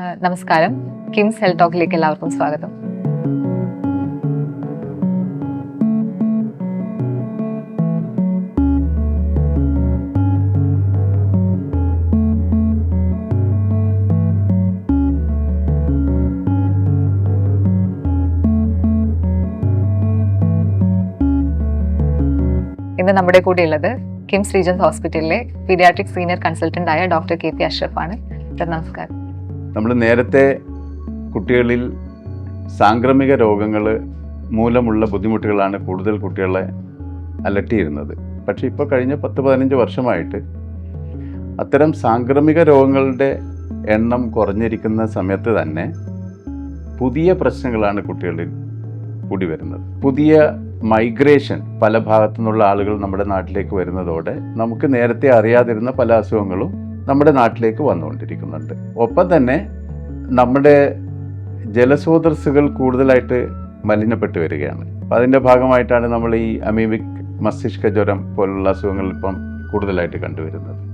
നമസ്കാരം. കിംസ് ഹെൽത്ത് ടോക്കിലേക്ക് എല്ലാവർക്കും സ്വാഗതം. ഇന്ന് നമ്മുടെ കൂടെ ഉള്ളത് കിംസ് റീജൻസ് ഹോസ്പിറ്റലിലെ പീഡിയാട്രിക് സീനിയർ കൺസൾട്ടന്റ് ആയ ഡോക്ടർ കെ പി അഷ്റഫ് ആണ് നമസ്കാരം. നമ്മൾ നേരത്തെ കുട്ടികളിൽ സാംക്രമിക രോഗങ്ങൾ മൂലമുള്ള ബുദ്ധിമുട്ടുകളാണ് കൂടുതൽ കുട്ടികളെ അലട്ടിയിരുന്നത്. പക്ഷേ ഇപ്പോൾ കഴിഞ്ഞ പത്ത് പതിനഞ്ച് വർഷമായിട്ട് അത്തരം സാംക്രമിക രോഗങ്ങളുടെ എണ്ണം കുറഞ്ഞിരിക്കുന്ന സമയത്ത് തന്നെ പുതിയ പ്രശ്നങ്ങളാണ് കുട്ടികളിൽ കൂടി വരുന്നത്. പുതിയ മൈഗ്രേഷൻ പല ഭാഗത്തു നിന്നുള്ള ആളുകൾ നമ്മുടെ നാട്ടിലേക്ക് വരുന്നതോടെ നമുക്ക് നേരത്തെ അറിയാതിരുന്ന പല അസുഖങ്ങളും നമ്മുടെ നാട്ടിലേക്ക് വന്നുകൊണ്ടിരിക്കുന്നുണ്ട്. ഒപ്പം തന്നെ നമ്മുടെ ജലസ്രോതസ്സുകൾ കൂടുതലായിട്ട് മലിനപ്പെട്ടു വരികയാണ്. അപ്പം അതിന്റെ ഭാഗമായിട്ടാണ് നമ്മൾ ഈ അമീബിക് മസ്തിഷ്ക ജ്വരം പോലുള്ള അസുഖങ്ങൾ ഇപ്പം കൂടുതലായിട്ട് കണ്ടുവരുന്നത്.